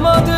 olamadım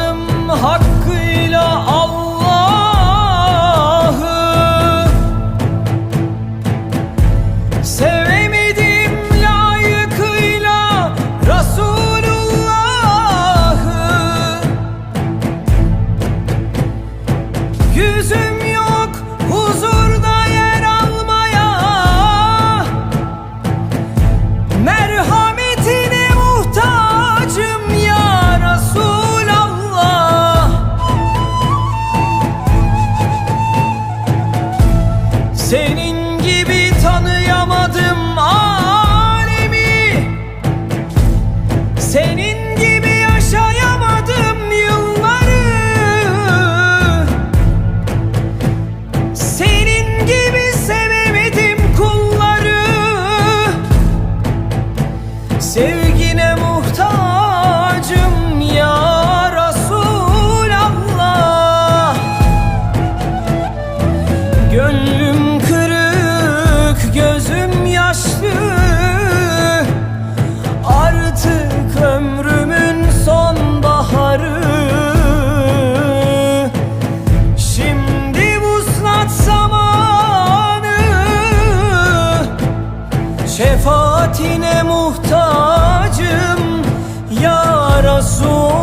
şefaatine muhtacım Ya Resul